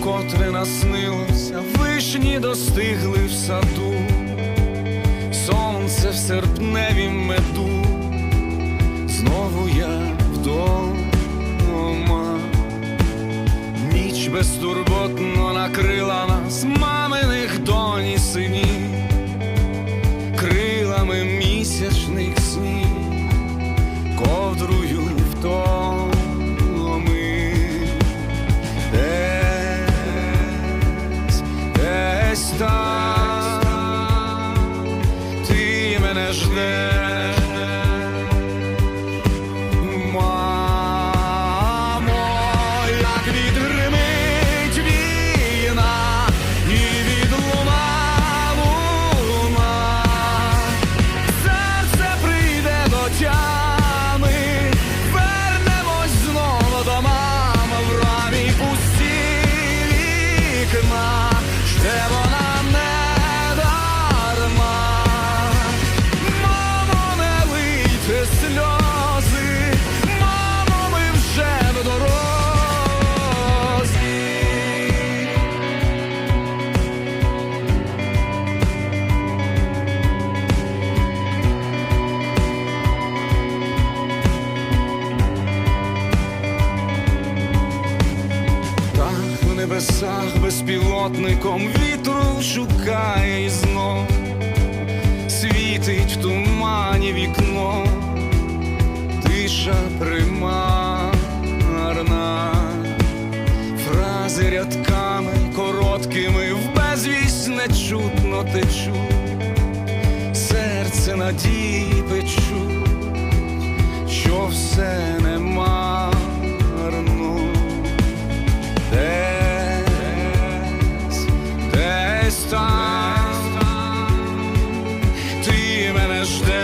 вкотре наснилося, вишні достигли в саду, сонце в серпневім меду, знову я вдома, ніч безтурботно yeah. Небесах безпілотником вітру шукає і знов світить в тумані вікно, тиша примарна, фрази рядками короткими в безвість нечутно течуть, серце надії печуть, що все understand.